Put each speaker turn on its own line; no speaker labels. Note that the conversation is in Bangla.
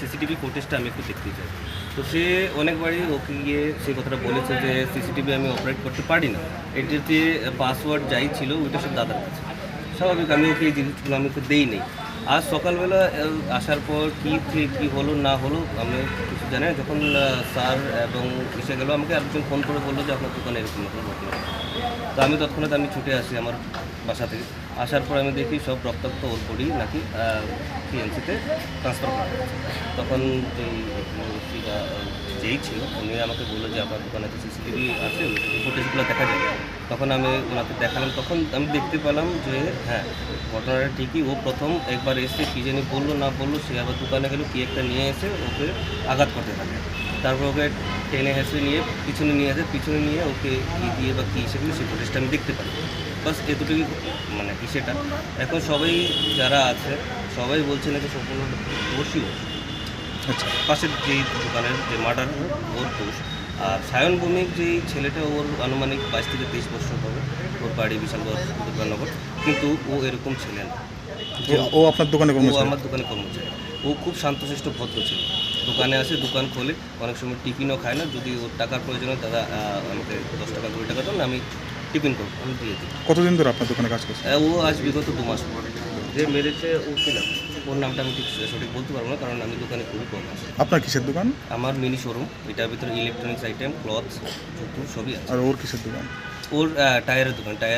সিসিটিভি ফুটেজটা আমি একটু দেখতে চাই। তো সে অনেকবারই ওকে গিয়ে সেই কথাটা বলেছে যে, সিসিটিভি আমি অপারেট করতে পারি না। এটির যে পাসওয়ার্ড যাই ছিল, ওইটা সব দাদার কাছে। স্বাভাবিক, আমি ওকে এই জিনিসগুলো আমি ওকে দেই নেই। আজ সকালবেলা আসার পর কী কী হলো, না হলো, আমি কিছু জানি না। যখন স্যার এবং এসে গেলো, আমাকে একজন ফোন করে বলল যে, আপনার দোকানে এরকম ঘটনা। তো আমি তৎক্ষণাৎ আমি ছুটে আসি আমার বাসা থেকে। আসার পর আমি দেখি সব রক্তাক্ত ওর বডি নাকি পিএমসিতে ট্রান্সফার করা হয়েছে। তখন যেই ছিল, উনি আমাকে বলল যে, আপনার দোকানে তো সিসিটিভি আছে ফুটেজগুলো দেখা যাবে। তখন আমি ওনাকে দেখালাম, তখন আমি দেখতে পেলাম যে হ্যাঁ ঘটনাটা ঠিকই, ও প্রথম একবার এসে কী জানি বলল, না বলল, সে আবার দোকানে গেলো, কী একটা নিয়ে এসে ওকে আঘাত করতে থাকে। তারপর ওকে টেনে হেসে নিয়ে পিছনে নিয়ে আসে, পিছনে নিয়ে ওকে কী দিয়ে বা কী সেগুলো সেই ফুটেজটা আমি দেখতে পারি বাস এতটুকুই মানে কি সেটা? এখন সবাই যারা আছে সবাই বলছে নাকি সম্পূর্ণ দোষী ও।
আচ্ছা।
পাশের যেই দোকানের যে মার্ডার ওর দোষ। আর সায়ন ভৌমিক যেই ছেলেটা ওর আনুমানিক বাইশ থেকে তেইশ বছর হবে। ওর বাড়ি বিশালগড় দুর্গানগর। কিন্তু ও এরকম ছেলে না।
ও আপনার দোকানে
ও আমার দোকানে কর্মচারী। ও খুব শান্তশিষ্ট ভদ্র ছিল। দোকানে আসে দোকান খোলে। অনেক সময় টিফিনও খায় না। যদি ওর টাকার প্রয়োজন হয় দাদা আমাকে দশ টাকা কুড়ি টাকা দেন আমি টিফিন তো আমি দিয়ে দিই।
কতদিন ধরে আপনার দোকানে কাজ করছে
ও আজ বিগত দু মাস পরে। যে মেরেছে ও কিনা ওর নামটা আমি ঠিক সঠিক বলতে পারব না কারণ আমি দোকানে খুবই কম আসি
আপনার কিসের দোকান?
আমার মিনি শোরুম এটার ভিতরে ইলেকট্রনিক্স আইটেম ক্লথ জুতো সবই আছে।
আর ওর কিসের দোকান?
ওর টায়ারের দোকান টায়ার